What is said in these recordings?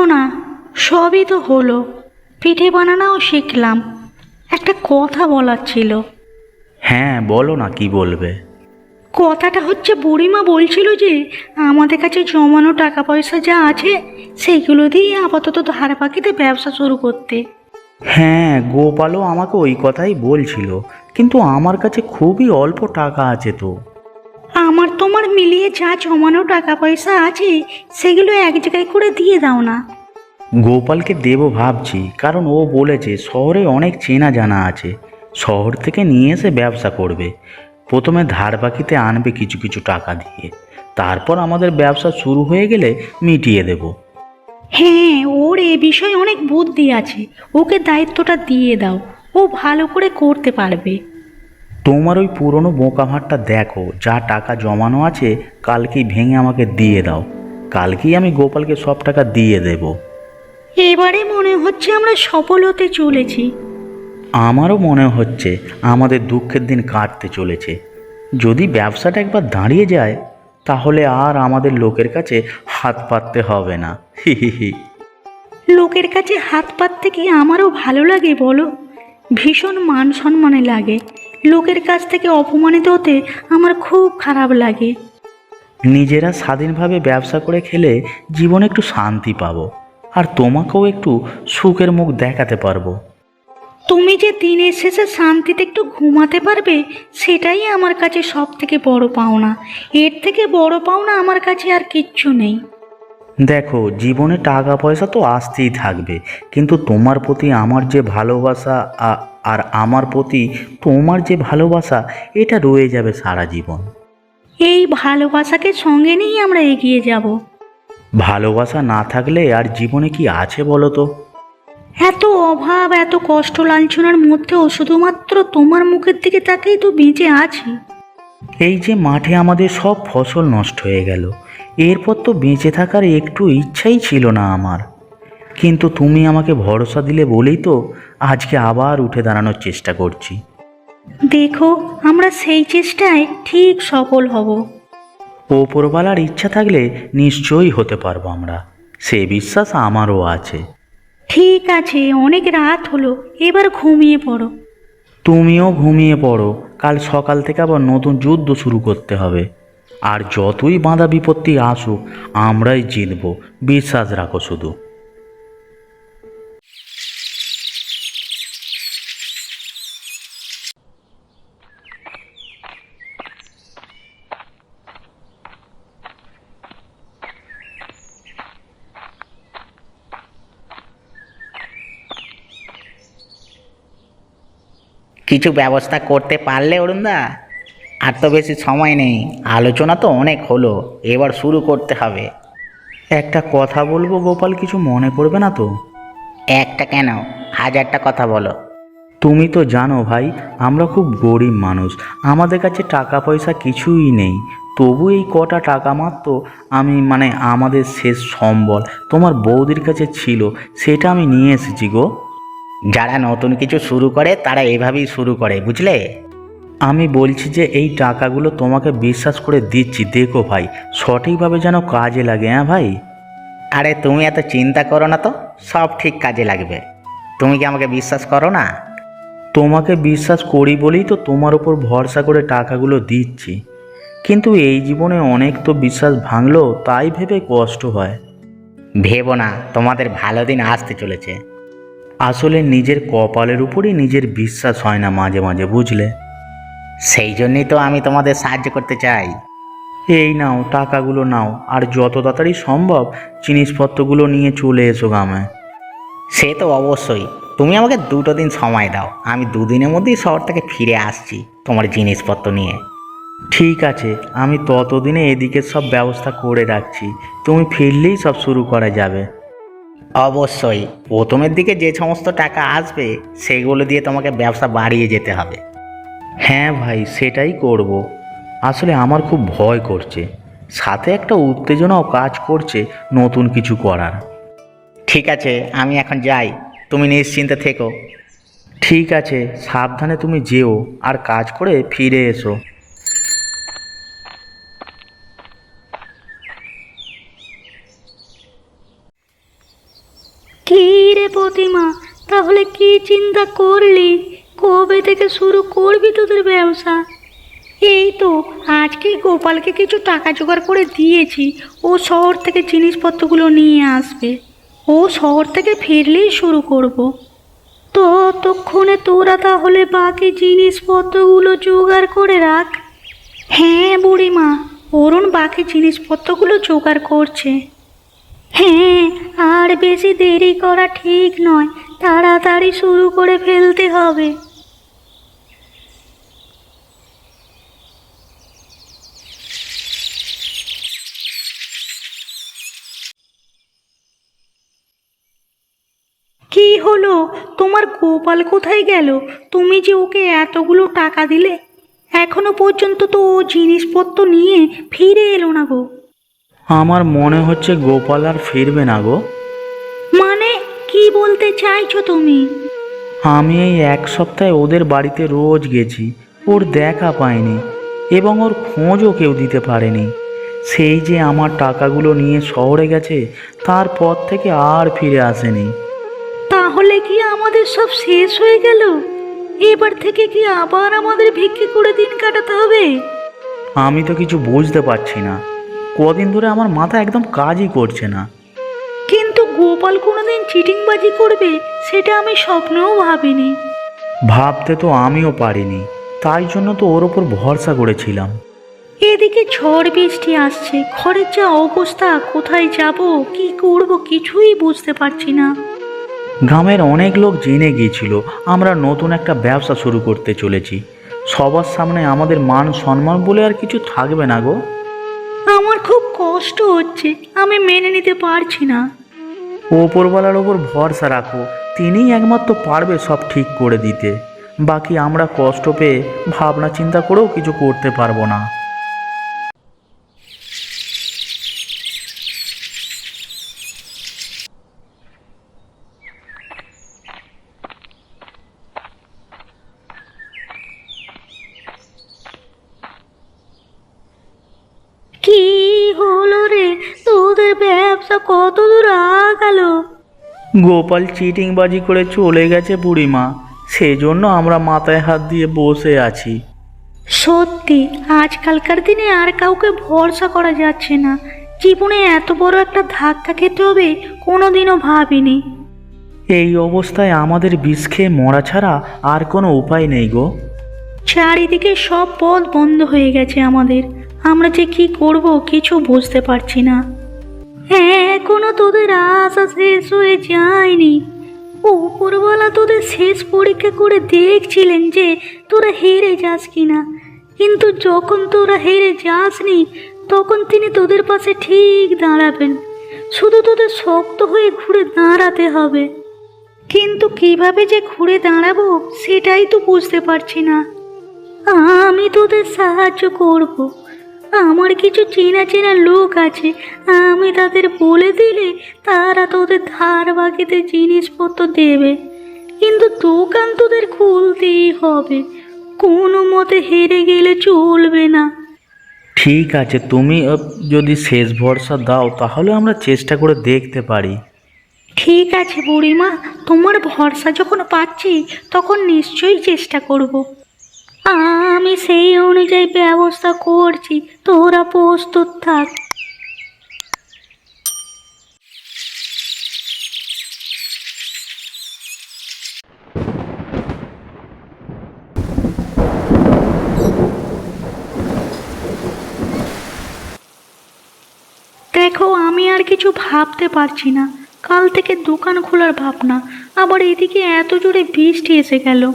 শোনো না সবই তো হলো। পিঠে বানানোও শিখলাম একটা কথা বলার ছিল। হ্যাঁ বলো না কি বলবে। কথাটা হচ্ছে বুড়িমা বলছিল যে আমাদের কাছে জমানো টাকা পয়সা যা আছে সেইগুলো দিয়ে আপাতত ধার পাখিতে ব্যবসা শুরু করতে। হ্যাঁ গোপালও আমাকে ওই কথাই বলছিল কিন্তু আমার কাছে খুবই অল্প টাকা আছে তো। আমার তোমার মিলিয়ে যা জমানো টাকা পয়সা আছে সেগুলো এক জায়গায় করে দিয়ে দাও না। গোপালকে দেবো ভাবছি কারণ ও বলেছে শহরে অনেক চেনা জানা আছে। শহর থেকে নিয়ে এসে ব্যবসা করবে। প্রথমে ধার বাকিতে আনবে কিছু কিছু টাকা দিয়ে। তারপর আমাদের ব্যবসা শুরু হয়ে গেলে মিটিয়ে দেব। হ্যাঁ ওর এ বিষয়ে অনেক বুদ্ধি আছে। ওকে দায়িত্বটা দিয়ে দাও। ও ভালো করে করতে পারবে। তোমার ওই পুরনো বোকাভাটটা দেখো যা টাকা জমানো আছে কালকেই ভেঙে আমাকে দিয়ে দাও। কালকেই আমি গোপালকে সব টাকা দিয়ে দেব। এবারে মনে হচ্ছে আমরা সফল হতে চলেছি। আমারও মনে হচ্ছে আমাদের দুঃখের দিন কাটতে চলেছে। যদি ব্যবসাটা একবার দাঁড়িয়ে যায় তাহলে আর আমাদের লোকের কাছে হাত পাততে হবে না। হি হি হি। লোকের কাছে হাত পাততে কি আমারও ভালো লাগে বলো? ভীষণ মান সম্মানে লাগে। লোকের কাছ থেকে অপমানিত হতে আমার খুব খারাপ লাগে। নিজেরা স্বাধীনভাবে ব্যবসা করে খেলে জীবনে একটু শান্তি পাবো আর তোমাকেও একটু সুখের মুখ দেখাতে পারব। তুমি যে দিনের শেষে শান্তিতে একটু ঘুমাতে পারবে সেটাই আমার কাছে সব থেকে বড় পাওনা। এর থেকে বড় পাওনা আমার কাছে আর কিচ্ছু নেই। দেখো জীবনে টাকা পয়সা তো আসতেই থাকবে কিন্তু তোমার প্রতি আমার যে ভালোবাসা আর আমার প্রতি তোমার যে ভালোবাসা এটা রয়ে যাবে সারা জীবন। এই ভালোবাসাকে সঙ্গে নিয়েই আমরা এগিয়ে যাব। ভালোবাসা না থাকলে আর জীবনে কি আছে বলো তো? এত অভাব এত কষ্ট লাঞ্ছনার মধ্যেও শুধুমাত্র তোমার মুখের দিকে তাকেই তো বেঁচে আছি। এই যে মাঠে আমাদের সব ফসল নষ্ট হয়ে গেল এরপর তো বেঁচে থাকার একটু ইচ্ছাই ছিল না আমার। কিন্তু তুমি আমাকে ভরসা দিলে বলেই তো আজকে আবার উঠে দাঁড়ানোর চেষ্টা করছি। দেখো আমরা সেই চেষ্টায় ঠিক সফল হব। ওপরওয়ালার ইচ্ছা থাকলে নিশ্চয়ই হতে পারব আমরা। সে বিশ্বাস আমারও আছে। ঠিক আছে অনেক রাত হলো এবার ঘুমিয়ে পড়ো। তুমিও ঘুমিয়ে পড়ো কাল সকাল থেকে আবার নতুন যুদ্ধ শুরু করতে হবে। আর যতই বাঁধা বিপত্তি আসুক, আমরাই জিতব বিশ্বাস রাখো শুধু। কিছু ব্যবস্থা করতে পারলে, অরুণদা? আর তো বেশি সময় নেই। আলোচনা তো অনেক হলো। এবার শুরু করতে হবে। একটা কথা বলব গোপাল কিছু মনে করবে না তো? একটা কেন? হাজারটা কথা বলো। তুমি তো জানো ভাই আমরা খুব গরিব মানুষ। আমাদের কাছে টাকা পয়সা কিছুই নেই। তবু এই কটা টাকা মাত্র আমি মানে আমাদের শেষ সম্বল তোমার বৌদির কাছে ছিল। সেটা আমি নিয়ে এসেছি গো। যারা নতুন কিছু শুরু করে তারা এভাবেই শুরু করে বুঝলে? আমি বলছি যে এই টাকাগুলো তোমাকে বিশ্বাস করে দিচ্ছি দেখো ভাই। সঠিকভাবে যেন কাজে লাগে হ্যাঁ ভাই? আরে তুমি এত চিন্তা করো না তো সব ঠিক কাজে লাগবে। তুমি কি আমাকে বিশ্বাস করো না? তোমাকে বিশ্বাস করি বলেই তো তোমার উপর ভরসা করে টাকাগুলো দিচ্ছি। কিন্তু এই জীবনে অনেক তো বিশ্বাস ভাঙলো তাই ভেবে কষ্ট হয়। ভেবো না তোমাদের ভালো দিন আসতে চলেছে। আসলে নিজের কপালের উপরই নিজের বিশ্বাস হয় না মাঝে মাঝে বুঝলে? সেই জন্যই তো আমি তোমাদের সাহায্য করতে চাই। এই নাও টাকাগুলো নাও আর যত তাড়াতাড়ি সম্ভব জিনিসপত্রগুলো নিয়ে চলে এসো গ্রামে। সে তো অবশ্যই। তুমি আমাকে দুটো দিন সময় দাও আমি দুদিনের মধ্যেই শহর থেকে ফিরে আসছি তোমার জিনিসপত্র নিয়ে। ঠিক আছে আমি ততদিনে এদিকে সব ব্যবস্থা করে রাখছি। তুমি ফিরলেই সব শুরু করা যাবে। অবশ্যই। প্রথমের দিকে যে সমস্ত টাকা আসবে সেগুলো দিয়ে তোমাকে ব্যবসা বাড়িয়ে যেতে হবে। হ্যাঁ ভাই সেটাই করব। আসলে আমার খুব ভয় করছে। সাথে একটা উত্তেজনাও কাজ করছে নতুন কিছু করার। ঠিক আছে আমি এখন যাই। তুমি নিশ্চিন্তে থেকো। ঠিক আছে সাবধানে তুমি যেও আর কাজ করে ফিরে এসো। কি রে প্রতিমা তাহলে কি চিন্তা করলি? কবে থেকে শুরু করবি তোদের ব্যবসা? এই তো আজকেই গোপালকে কিছু টাকা জোগাড় করে দিয়েছি। ও শহর থেকে জিনিসপত্রগুলো নিয়ে আসবে। ও শহর থেকে ফিরলেই শুরু করব। ততক্ষণে তোরা তাহলে বাকি জিনিসপত্রগুলো জোগাড় করে রাখ। হ্যাঁ বুড়িমা, অরুণ বাকি জিনিসপত্রগুলো জোগাড় করছে। হ্যাঁ আর বেশি দেরি করা ঠিক নয়। তাড়াতাড়ি শুরু করে ফেলতে হবে। হলো? তোমার গোপাল কোথায় গেল? তুমি যে ওকে এতগুলো টাকা দিলে এখনও পর্যন্ত তো ও জিনিসপত্র নিয়ে ফিরে এলো না গো। আমার মনে হচ্ছে গোপাল আর ফিরবে না গো। মানে কি বলতে চাইছো তুমি? আমি এই এক সপ্তাহে ওদের বাড়িতে রোজ গেছি ওর দেখা পাইনি এবং ওর খোঁজও কেউ দিতে পারেনি। সেই যে আমার টাকাগুলো নিয়ে শহরে গেছে তারপর থেকে আর ফিরে আসেনি। তাহলে কি আমাদের সব শেষ হয়ে গেল? এবার থেকে কি আবার আমাদের ভিক্ষে করে দিন কাটাতে হবে? আমি তো কিছু বুঝতে পারছি না। কদিন ধরে আমার মাথা একদম কাজই করছে না। কিন্তু গোপাল কোনোদিন চিটিংবাজি করবে সেটা আমি স্বপ্নেও ভাবিনি। ভাবতে তো আমিও পারিনি। তাই জন্য তো ওর ওপর ভরসা করেছিলাম। এদিকে ঝড় বৃষ্টি আসছে ঘরের যা অবস্থা কোথায় যাব কি করব কিছুই বুঝতে পারছি না। গ্রামের অনেক লোক জেনে গিয়েছিল আমরা নতুন একটা ব্যবসা শুরু করতে চলেছি। সবার সামনে আমাদের মান সম্মান বলে আর কিছু থাকবে না গো। আমার খুব কষ্ট হচ্ছে আমি মেনে নিতে পারছি না। ওপরওয়ালার ওপর ভরসা রাখো তিনিই একমাত্র পারবে সব ঠিক করে দিতে। বাকি আমরা কষ্ট পেয়ে ভাবনা চিন্তা করেও কিছু করতে পারব না কি হলো রে তোদের ব্যবসা কত দূর আগালো। গোপাল চিটিংবাজি করে চলে গেছে বুড়িমা। সেজন্য আমরা মাথায় হাত দিয়ে বসে আছি। সত্যি আজকালকার দিনে আর কাউকে ভরসা করা যাচ্ছে না। জীবনে এত বড় একটা ধাক্কা খেতে হবে কোনোদিনও ভাবিনি। এই অবস্থায় আমাদের বিষ খেয়ে মরা ছাড়া আর কোনো উপায় নেই গো। চারিদিকে সব পথ বন্ধ হয়ে গেছে আমাদের। আমরা যে কি করব কিছু বুঝতে পারছি না। এখনও তোদের আশা শেষ হয়ে যায়নি। উপরওয়ালা তোদের শেষ পরীক্ষা করে দেখছিলেন যে তোরা হেরে যাস কিনা। কিন্তু যখন তোরা হেরে যাসনি, তখন তিনি তোদের পাশে ঠিক দাঁড়াবেন। শুধু তোদের শক্ত হয়ে ঘুরে দাঁড়াতে হবে। কিন্তু কীভাবে যে ঘুরে দাঁড়াবো, সেটাই তো বুঝতে পারছি না। আমি তোদের সাহায্য করব। আমার কিছু চেনা চেনা লোক আছে। আমি তাদের বলে দিলে তারা তোদের ধার বাকিতে জিনিসপত্র দেবে। কিন্তু দোকান তোদের খুলতেই হবে। কোনো মতে হেরে গেলে চলবে না। ঠিক আছে তুমি যদি শেষ ভরসা দাও তাহলে আমরা চেষ্টা করে দেখতে পারি। ঠিক আছে বুড়িমা তোমার ভরসা যখন পাচ্ছি তখন নিশ্চয়ই চেষ্টা করব। আমি সেই অনুযায়ী ব্যবস্থা করছি। তোরা প্রস্তুত থাক। দেখো, আমি আর কিছু ভাবতে পারছি না। কাল থেকে দোকান খোলার ভাবনা। আবার এদিকে এত জোরে বৃষ্টি এসে গেল।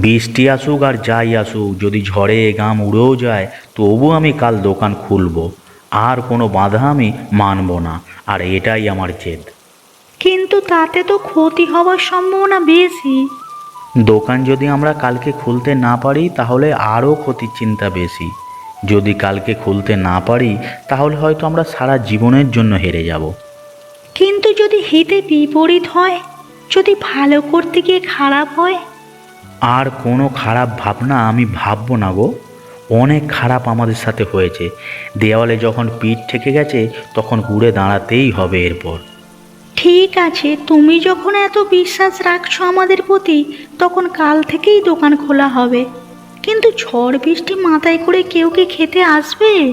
বৃষ্টি আসুক আর যাই আসুক যদি ঝড়ে গাম উড়েও যায় তবু আমি কাল দোকান খুলব। আর কোনো বাধা আমি মানব না আর এটাই আমার জেদ। কিন্তু তাতে তো ক্ষতি হওয়ার সম্ভাবনা বেশি। দোকান যদি আমরা কালকে খুলতে না পারি তাহলে আরও ক্ষতির চিন্তা বেশি। যদি কালকে খুলতে না পারি তাহলে হয়তো আমরা সারা জীবনের জন্য হেরে যাব। কিন্তু যদি হিতে বিপরীত হয় যদি ভালো করতে গিয়ে খারাপ হয় আর কোনো খারাপ ভাবনা আমি ভাববো না গো। অনেক খারাপ আমাদের সাথে হয়েছে। দেওয়ালে যখন পিঠ ঠেকে গেছে তখন ঘুরে দাঁড়াতেই হবে এরপর। ঠিক আছে তুমি যখন এত বিশ্বাস রাখছো আমাদের প্রতি তখন কাল থেকেই দোকান খোলা হবে। কিন্তু ঝড় বৃষ্টি মাথায় করে কেউ কি খেতে আসবে?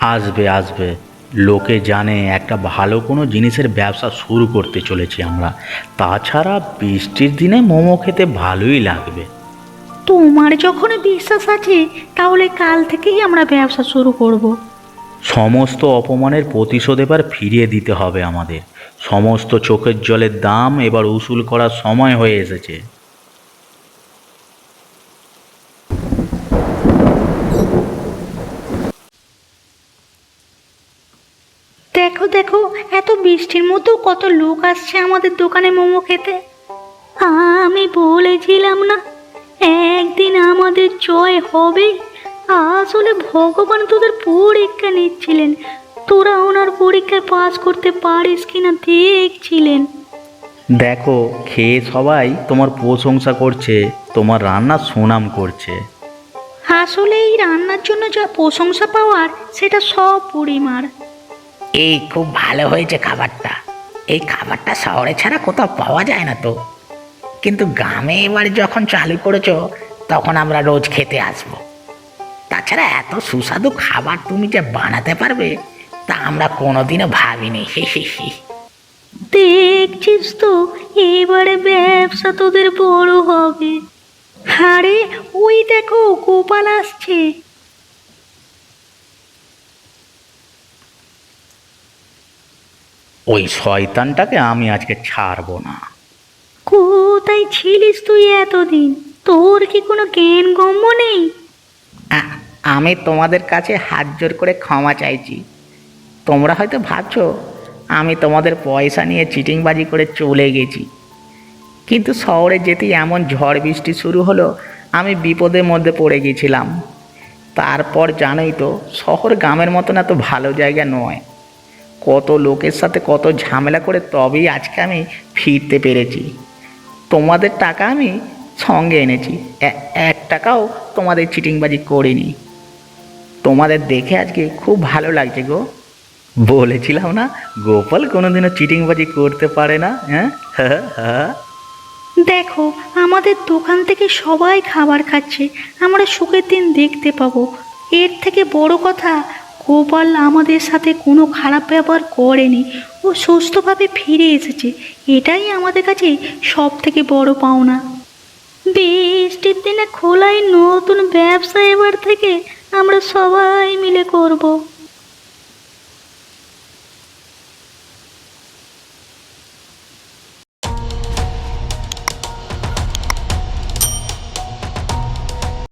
আসবে আসবে। লোকে জানে একটা ভালো কোনো জিনিসের ব্যবসা শুরু করতে চলেছি আমরা। তাছাড়া বৃষ্টির দিনে মোমো খেতে ভালোই লাগবে। তোমার যখন বিশ্বাস আছে তাহলে কাল থেকেই আমরা ব্যবসা শুরু করব। সমস্ত অপমানের প্রতিশোধ এবার ফিরিয়ে দিতে হবে আমাদের। সমস্ত চোখের জলের দাম এবার উসুল করার সময় হয়ে এসেছে দেখো দেখো এত বৃষ্টির মতো কত লোক আসছে আমাদের দোকানে মোমো খেতে? আমি বলেছিলাম না একদিন আমাদের জয় হবে। আসলে ভগবান তোদের পরীক্ষা নিচ্ছিলেন। তোরা ওনার পরীক্ষায় পাস করতে পারিস কিনা দেখছিলেন। দেখো খেয়ে সবাই তোমার প্রশংসা করছে তোমার রান্না সুনাম করছে। আসলে এই রান্নার জন্য যা প্রশংসা পাওয়ার সেটা সব পরিমার এই খুব ভালো হয়েছে খাবারটা। এই খাবারটা শহরে ছাড়া কোথাও পাওয়া যায় না তো। কিন্তু গ্রামে এবার যখন চালু করেছ, তখন আমরা রোজ খেতে আসব। তাছাড়া এত সুস্বাদু খাবার তুমি যে বানাতে পারবে, তা আমরা কোনোদিনও ভাবিনি। দেখছিস তো, এবারে ব্যবসা তোদের বড় হবে। আরে, ওই দেখো, গোপাল আসছে। ওই শয়তানটাকে আমি আজকে ছাড়বো না। কোথায় ছিলিস তুই এতদিন? তোর কি কোনো জ্ঞান গম্য নেই? আমি তোমাদের কাছে হাত জোর করে ক্ষমা চাইছি। তোমরা হয়তো ভাবছ আমি তোমাদের পয়সা নিয়ে চিটিংবাজি করে চলে গেছি। কিন্তু শহরে যেতেই এমন ঝড় বৃষ্টি শুরু হলো আমি বিপদের মধ্যে পড়ে গেছিলাম। তারপর জানোই তো শহর গ্রামের মতন এত ভালো জায়গা নয়। কত লোকের সাথে কত ঝামেলা করে তবেই আজকে আমি ফিরতে পেরেছি। তোমাদের টাকা আমি সঙ্গে এনেছি। এক টাকাও তোমাদের চিটিংবাজি করিনি। তোমাদের দেখে আজকে খুব ভালো লাগছে গো। বলেছিলাম না, গোপাল কোনোদিনও চিটিংবাজি করতে পারে না হ্যাঁ? দেখো, আমাদের দোকান থেকে সবাই খাবার খাচ্ছে। আমরা সুখের দিন দেখতে পাবো। এর থেকে বড় কথা গোপাল আমাদের সাথে কোনো খারাপ ব্যবহার করেনি। ও সুস্থভাবে ফিরে এসেছে। এটাই আমাদের কাছে সব থেকে বড় পাওনা। বৃষ্টির দিনে খোলাই নতুন ব্যবসা এবার থেকে আমরা সবাই মিলে করব।